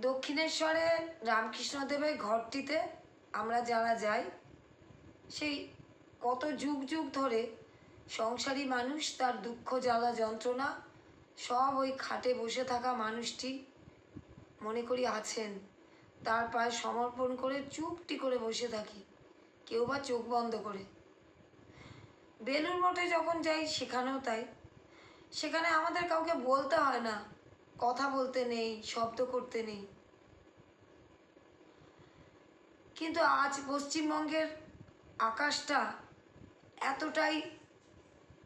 দক্ষিণেশ্বরে রামকৃষ্ণদেবের ঘরটিতে আমরা যারা যাই, সেই কত যুগ যুগ ধরে সংসারী মানুষ, তার দুঃখ জ্বালা যন্ত্রণা, সব ওই খাটে বসে থাকা মানুষটি মনে করি আছেন। তার পায়ে সমর্পণ করে চুপটি করে বসে থাকি, কেউ বা চোখ বন্ধ করে। বেলুর মঠে যখন যাই, সেখানেও তাই। সেখানে আমাদের কাউকে বলতে হয় না কথা বলতে নেই, শব্দ করতে নেই। কিন্তু আজ পশ্চিমবঙ্গের আকাশটা এতটাই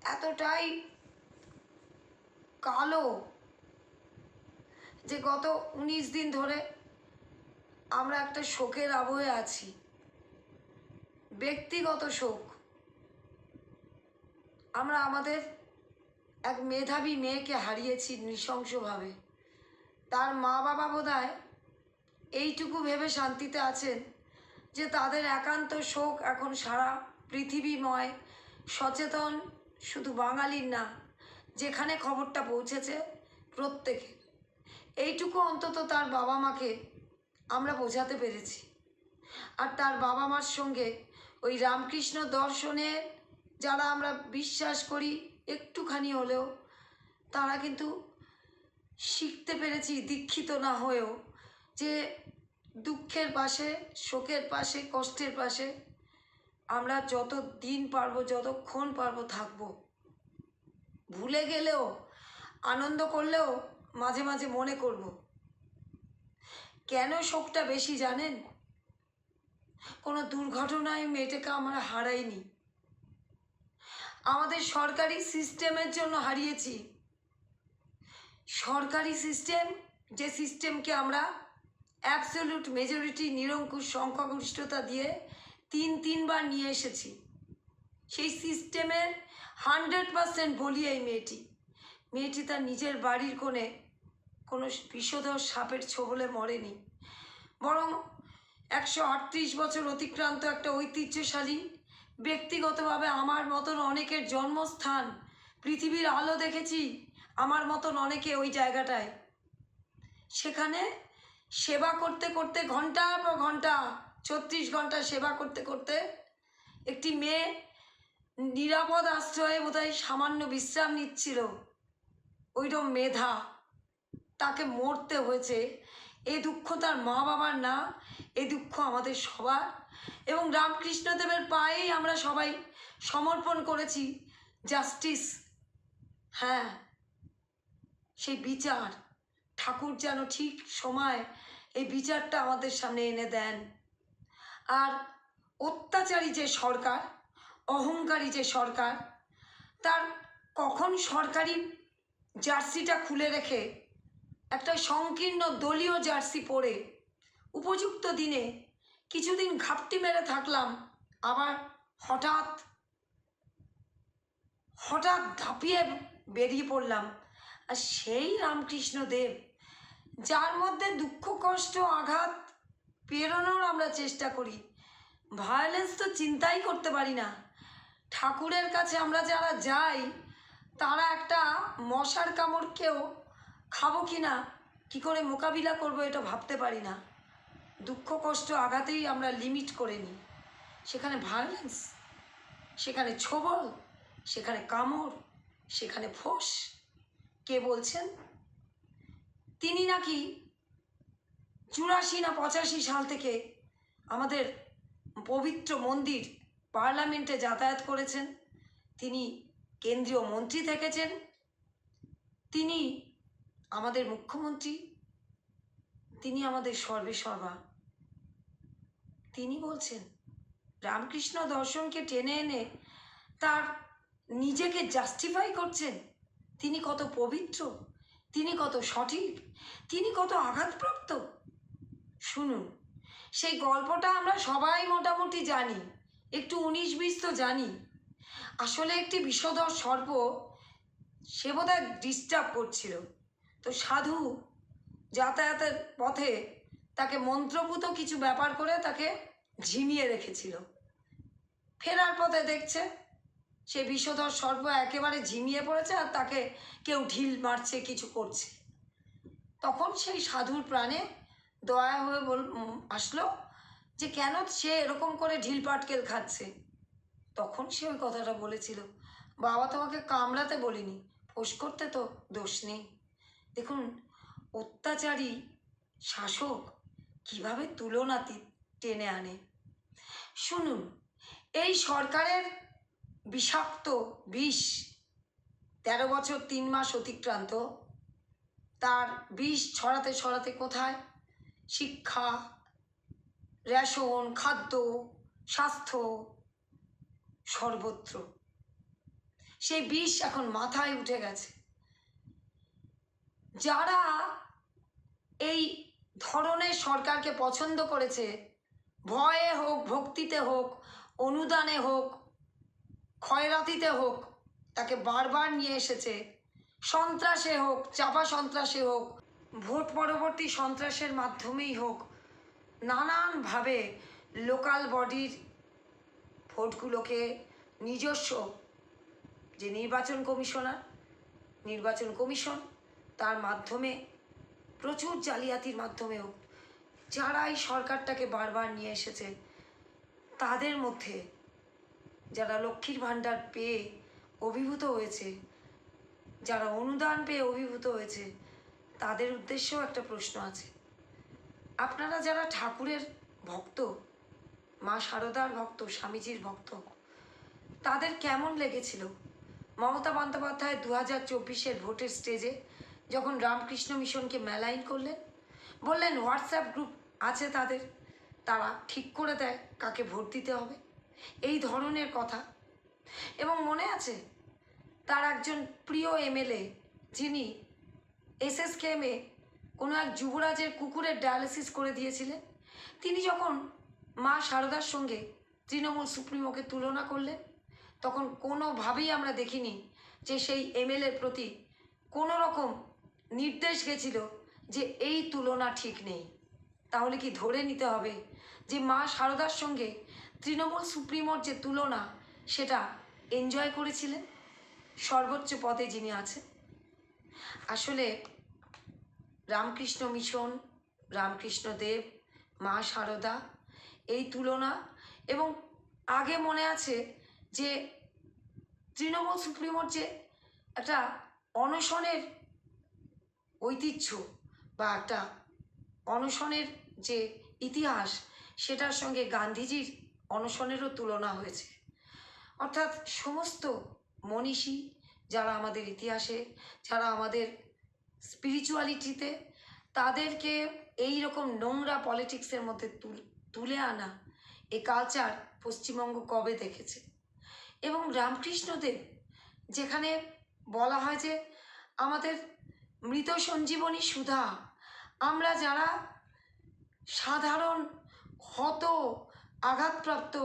এতটাই কালো যে গত উনিশ দিন ধরে আমরা একটা শোকের আবহে আছি। ব্যক্তিগত শোক। আমরা আমাদের এক মেধাবী মেয়েকে হারিয়েছি নৃশংসভাবে। তার মা বাবা বোধহয় এইটুকু ভেবে শান্তিতে আছেন যে তাদের একান্ত শোক এখন সারা পৃথিবীময় সচেতন, শুধু বাঙালির না, যেখানে খবরটা পৌঁছেছে প্রত্যেকে এইটুকু অন্তত তার বাবা মাকে আমরা বোঝাতে পেরেছি। আর তার বাবা মার সঙ্গে ওই রামকৃষ্ণ দর্শনে যারা আমরা বিশ্বাস করি একটুখানি হলেও তারা কিন্তু শিখতে পেরেছি, দীক্ষিত না হয়েও যে দুঃখের পাশে, শোকের পাশে, কষ্টের পাশে আমরা যত দিন পারব, যতক্ষণ পারব থাকব। ভুলে গেলেও, আনন্দ করলেও মাঝে মাঝে মনে করব। কেন শোকটা বেশি জানেন? কোনো দুর্ঘটনায় মেয়েটাকে আমরা হারাইনি। আমাদের সরকারি সিস্টেমের জন্য হারিয়েছি। সরকারি সিস্টেম, যে সিস্টেমকে আমরা অ্যাবসলিউট মেজরিটি নিরঙ্কুশ সংখ্যাগরিষ্ঠতা দিয়ে তিন, তিনবার নিয়ে এসেছি। সেই সিস্টেমের হান্ড্রেড পারসেন্ট বলি এই মেয়েটি। মেয়েটি তার নিজের বাড়ির কোণে কোনো বিষধর সাপের ছোবলে মরেনি। বরং একশো আটত্রিশ বছর অতিক্রান্ত একটা ঐতিহ্যশালী ব্যক্তিগতভাবে আমার মতন অনেকের জন্মস্থান পৃথিবীর আলো দেখেছি, আমার মতন অনেকে ওই জায়গাটায়। সেখানে সেবা করতে করতে ঘণ্টার পর ঘণ্টা, ছত্রিশ ঘণ্টা সেবা করতে করতে একটি মেয়ে নিরাপদ আশ্রয়ে বোধহয় সামান্য বিশ্রাম নিচ্ছিল। ওইরকম মেধা, তাকে মরতে হয়েছে। এই দুঃখ তার মা বাবার না এই দুঃখ আমাদের সবার। এবং রামকৃষ্ণদেবের পায়েই আমরা সবাই সমর্পণ করেছি জাস্টিস। হ্যাঁ সেই বিচার। ঠাকুর যেন ঠিক সময় এই বিচারটা আমাদের সামনে এনে দেন। আর অত্যাচারী যে সরকার, অহংকারী যে সরকার, তার কখন সরকারি জার্সিটা খুলে রেখে একটা সংকীর্ণ দলীয় জার্সি পরে উপযুক্ত দিনে কিছুদিন ঘাপটি মেরে থাকলাম, আবার হঠাৎ হঠাৎ ধাপিয়ে বেরিয়ে পড়লাম। আর সেই রামকৃষ্ণ দেব যার মধ্যে দুঃখ, কষ্ট, আঘাত পেরোনোর আমরা চেষ্টা করি ভায়োলেন্স তো চিন্তাই করতে পারি না। ঠাকুরের কাছে আমরা যারা যাই, তারা একটা মশার কামড়কেও খাব কি না কী করে মোকাবিলা করব এটা ভাবতে পারি না। দুঃখ, কষ্ট আঘাতেই আমরা লিমিট করে নিই। সেখানে ভায়োলেন্স সেখানে ছোবল, সেখানে কামড়, সেখানে ফোঁস। কে বলছেন? তিনি নাকি চুরাশি না পঁচাশি সাল থেকে আমাদের পবিত্র মন্দির পার্লামেন্টে যাতায়াত করেছেন। তিনি কেন্দ্রীয় মন্ত্রী থেকেছেন। তিনি আমাদের মুখ্যমন্ত্রী। তিনি আমাদের সর্বে সর্বা। তিনি বলছেন, রামকৃষ্ণ দর্শনকে টেনে এনে তার নিজেকে জাস্টিফাই করছেন। তিনি কত পবিত্র, তিনি কত সঠিক, তিনি কত আঘাতপ্রাপ্ত। শুনুন, সেই গল্পটা আমরা সবাই মোটামুটি জানি, একটু উনিশ বিশ তো জানি। আসলে একটি বিষধর সর্প, সে বোধহয় ডিস্টার্ব করছিল। তো সাধু যাতায়াতের পথে তাকে মন্ত্রপুত কিছু ব্যাপার করে তাকে ঝিমিয়ে রেখেছিল। ফেরার পথে দেখছে সে বিষধর সর্প একেবারে ঝিমিয়ে পড়েছে আর তাকে কেউ ঢিল মারছে, কিছু করছে। তখন সেই সাধুর প্রাণে দয়া হয়ে বল আসলো যে কেন সে এরকম করে ঢিল পাটকেল খাচ্ছে। তখন সে ওই কথাটা বলেছিল, বাবা তোমাকে কামড়াতে বলিনি, ফোস করতে তো দোষ নেই। দেখুন অত্যাচারী শাসক কীভাবে তুলনা টেনে আনে? শুনুন, এই সরকারের বিষাক্ত বিষ তেরো বছর তিন মাস অতিক্রান্ত। তার বিষ ছড়াতে ছড়াতে কোথায়? শিক্ষা, রেশন, খাদ্য, স্বাস্থ্য সর্বত্র। সেই বিষ এখন মাথায় উঠে গেছে। যারা এই ধরনের সরকারকে পছন্দ করেছে, ভয়ে হোক, ভক্তিতে হোক, অনুদানে হোক, ক্ষয়রাতিতে হোক, তাকে বারবার নিয়ে এসেছে। সন্ত্রাসে হোক, চাপা সন্ত্রাসে হোক, ভোট পরবর্তী সন্ত্রাসের মাধ্যমেই হোক, নানানভাবে লোকাল বডির ভোটগুলোকে নিজস্ব যে নির্বাচন কমিশনার, নির্বাচন কমিশন, তার মাধ্যমে প্রচুর জালিয়াতির মাধ্যমেও যারা এই সরকারটাকে বারবার নিয়ে এসেছে, তাদের মধ্যে যারা লক্ষ্মীর ভাণ্ডার পেয়ে অভিভূত হয়েছে, যারা অনুদান পেয়ে অভিভূত হয়েছে, তাদের উদ্দেশ্যেও একটা প্রশ্ন আছে। আপনারা যারা ঠাকুরের ভক্ত, মা শারদার ভক্ত, স্বামীজির ভক্ত, তাদের কেমন লেগেছিল? মমতা বন্দ্যোপাধ্যায় দু হাজার চব্বিশের ভোটের স্টেজে যখন রামকৃষ্ণ মিশনকে মেলাইন করলেন, বললেন হোয়াটসঅ্যাপ গ্রুপ আছে তাদের। তারা ঠিক করে দেয় কাকে ভোট দিতে হবে। এই ধরনের কথা। এবং মনে আছে, তার একজন প্রিয় এমএলএ, যিনি এসএসকেএমে কোনো এক যুবরাজের কুকুরের ডায়ালিসিস করে দিয়েছিলেন, তিনি যখন মা শারদার সঙ্গে তৃণমূল সুপ্রিমোকে তুলনা করলেন, তখন কোনোভাবেই আমরা দেখিনি যে সেই এমএলএর প্রতি কোনো রকম নির্দেশ গেছিল যে এই তুলনা ঠিক নেই। তাহলে কি ধরে নিতে হবে যে মা সারদার সঙ্গে তৃণমূল সুপ্রিমোর যে তুলনা, সেটা এনজয় করেছিলেন? সর্বোচ্চ পদে যিনি আছেন। আসলে রামকৃষ্ণ মিশন, রামকৃষ্ণ দেব, মা সারদা, এই তুলনা এবং আগে মনে আছে যে তৃণমূল সুপ্রিমোর যে একটা অনশনের ঐতিহ্য বা একটা অনশনের যে ইতিহাস, সেটার সঙ্গে গান্ধীজির অনশনেরও তুলনা হয়েছে। অর্থাৎ সমস্ত মনীষী যারা আমাদের ইতিহাসে, যারা আমাদের স্পিরিচুয়ালিটিতে তাদেরকে এই রকম নোংরা পলিটিক্সের মধ্যে তুলে আনা এ কালচার পশ্চিমবঙ্গ কবে দেখেছে? এবং রামকৃষ্ণদেব, যেখানে বলা হয় যে আমাদের মৃত সঞ্জীবনী সুধা। আমরা যারা সাধারণ হত আঘাতপ্রাপ্ত,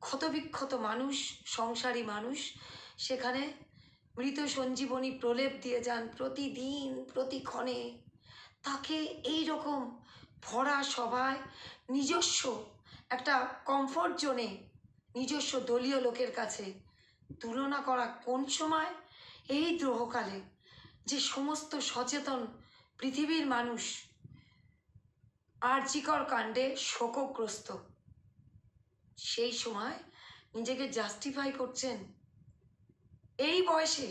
ক্ষতবিক্ষত মানুষ, সংসারী মানুষ, সেখানে মৃত সঞ্জীবনী প্রলেপ দিয়ে যান প্রতিদিন, প্রতিক্ষণে। তাকে এই রকম ভরা সভায় নিজস্ব একটা কমফোর্ট জোনে নিজস্ব দলীয় লোকের কাছে তুলনা করা কোন সময়? এই দ্রোহকালে যে সমস্ত সচেতন পৃথিবীর মানুষ আর্যিকর কাণ্ডে শোকগ্রস্ত। সেই সময় নিজেকে জাস্টিফাই করছেন এই বয়সে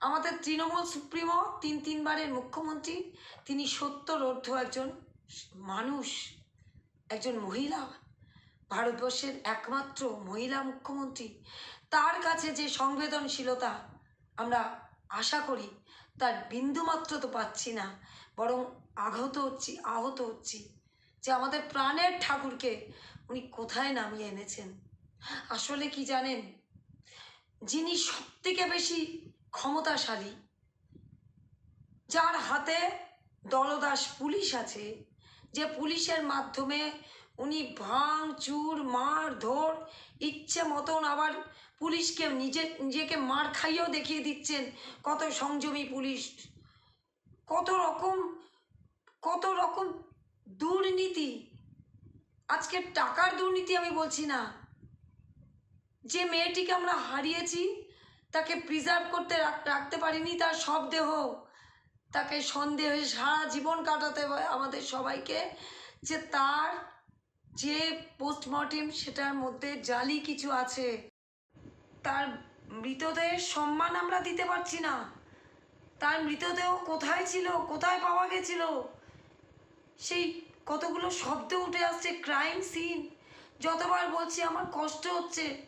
আমাদের তৃণমূল সুপ্রিমো তিন তিনবারের মুখ্যমন্ত্রী, তিনি সত্তর ঊর্ধ্ব একজন মানুষ, একজন মহিলা, ভারতবর্ষের একমাত্র মহিলা মুখ্যমন্ত্রী। তার কাছে যে সংবেদনশীলতা আমরা আশা করি তার বিন্দুমাত্র তো পাচ্ছি না, বরং আহত হচ্ছি আহত হচ্ছি যে আমাদের প্রাণের ঠাকুরকে উনি কোথায় নামিয়ে এনেছেন। আসলে কি জানেন? যিনি সবথেকে বেশি ক্ষমতাশালী, যার হাতে দলদাস পুলিশ আছে, যে পুলিশের মাধ্যমে উনি ভাঙ চুর মার ধর ইচ্ছে মতন আবার পুলিশকে নিজে, নিজেকে মার খাইয়েও দেখিয়ে দিচ্ছেন। কত সংযমী পুলিশ। কত রকম কত রকম দুর্নীতি। আজকে টাকার দুর্নীতি আমি বলছি না। যে মেয়েটিকে আমরা হারিয়েছি, তাকে প্রিজার্ভ করতে রাখ- রাখতে পারিনি, তার সব দেহ। তাকে সন্দেহে সারা জীবন কাটাতে হয় আমাদের সবাইকে যে তার যে পোস্টমর্টেম সেটার মধ্যে জালি কিছু আছে। তার মৃতদেহের সম্মান আমরা দিতে পারছি না। তার মৃতদেহ কোথায় ছিল? কোথায় পাওয়া গেছিল? সেই কতগুলো শব্দ উঠে আসছে ক্রাইম সিন যতবার বলছি আমার কষ্ট হচ্ছে।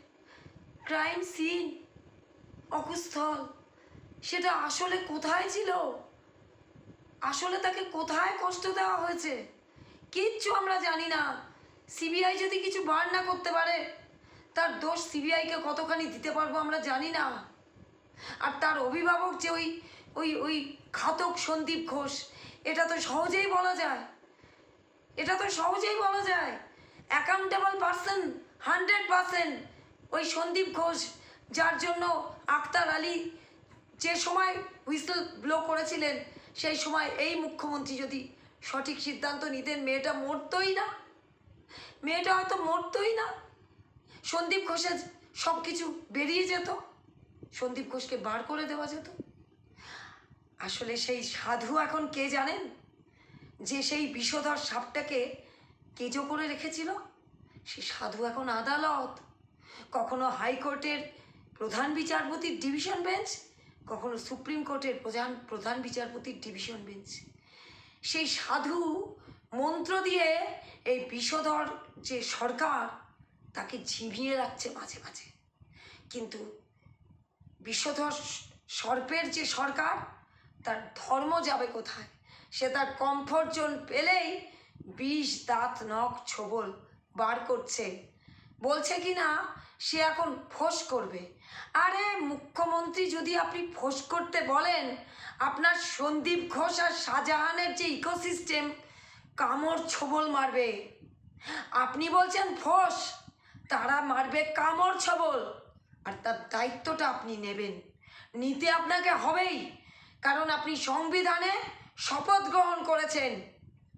ক্রাইম সিন অকুস্থল। সেটা আসলে কোথায় ছিল? আসলে তাকে কোথায় কষ্ট দেওয়া হয়েছে? কিচ্ছু আমরা জানি না। সিবিআই যদি কিছু বার না করতে পারে তার দোষ সিবিআইকে কতখানি দিতে পারব আমরা জানি না। আর তার অভিভাবক যে ওই ওই ওই ঘাতক সন্দীপ ঘোষ, এটা তো সহজেই বলা যায়। এটা তো সহজেই বলা যায়। অ্যাকাউন্টেবল পার্সন হান্ড্রেড পার্সেন্ট ওই সন্দীপ ঘোষ, যার জন্য আক্তার আলী যে সময় হুইসেল ব্লো করেছিলেন, সেই সময় এই মুখ্যমন্ত্রী যদি সঠিক সিদ্ধান্ত নিতেন, মেয়েটা মরতই না। মেয়েটা হয়তো মরতই না। সন্দীপ ঘোষের সব কিছু বেরিয়ে যেত, সন্দীপ ঘোষকে বার করে দেওয়া যেত। আসলে সেই সাধু এখন কে জানেন? যে সেই বিষধর সাপটাকে কেজো করে রেখেছিল, সে সাধু এখন আদালত। কখনো হাইকোর্টের প্রধান বিচারপতির ডিভিশন বেঞ্চ, কখনো সুপ্রিম কোর্টের প্রধান প্রধান বিচারপতির ডিভিশন বেঞ্চ। সেই সাধু মন্ত্র দিয়ে এই বিষধর যে সরকার তাকে ঝিমিয়ে রাখছে মাঝে মাঝে। কিন্তু বিশ্বধর সর্পের যে সরকার, তার ধর্ম যাবে কোথায়? সে তার কমফোর্ট জোন পেলেই বিষ, দাঁত, নখ, ছোবল বার করছে। বলছে কি না, সে এখন ফোঁস করবে। আরে, মুখ্যমন্ত্রী যদি আপনি ফোঁস করতে বলেন, আপনার সন্দীপ ঘোষ আর শাহজাহানের যে ইকোসিস্টেম কামড়, ছোবল মারবে। আপনি বলছেন ফোঁস তারা মারবে কামড় ছবল। আর তার দায়িত্বটা আপনি নেবেন। নিতে আপনাকে হবেই, কারণ আপনি সংবিধানে শপথ গ্রহণ করেছেন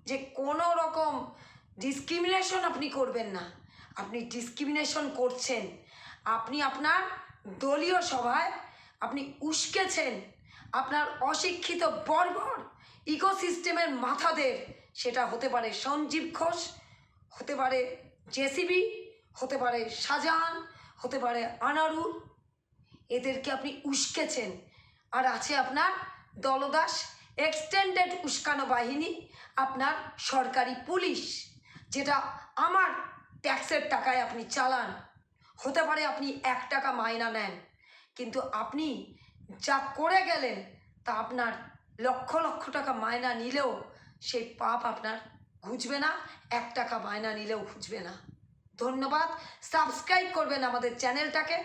যে কোনো রকম ডিসক্রিমিনেশন আপনি করবেন না। আপনি ডিসক্রিমিনেশন করছেন। আপনি আপনার দলীয় সভায় আপনি উস্কেছেন। আপনার অশিক্ষিত বর্বর ইকোসিস্টেমের মাথাদের, সেটা হতে পারে সঞ্জীব ঘোষ, হতে পারে জেসিবি হতে পারে শাহজাহান, হতে পারে আনারুল। এদেরকে আপনি উস্কেছেন। আর আছে আপনার দলদাস এক্সটেন্ডেড উস্কানো বাহিনী, আপনার সরকারি পুলিশ, যেটা আমার ট্যাক্সের টাকায় আপনি চালান। হতে পারে আপনি এক টাকা মাইনা নেন, কিন্তু আপনি যা করে গেলেন, তা আপনার লক্ষ লক্ষ টাকা মায়না নিলেও সেই পাপ আপনার ঘুচবে না, এক টাকা মায়না নিলেও ঘুচবে না। ধন্যবাদ। সাবস্ক্রাইব করবেন আমাদের চ্যানেলটাকে।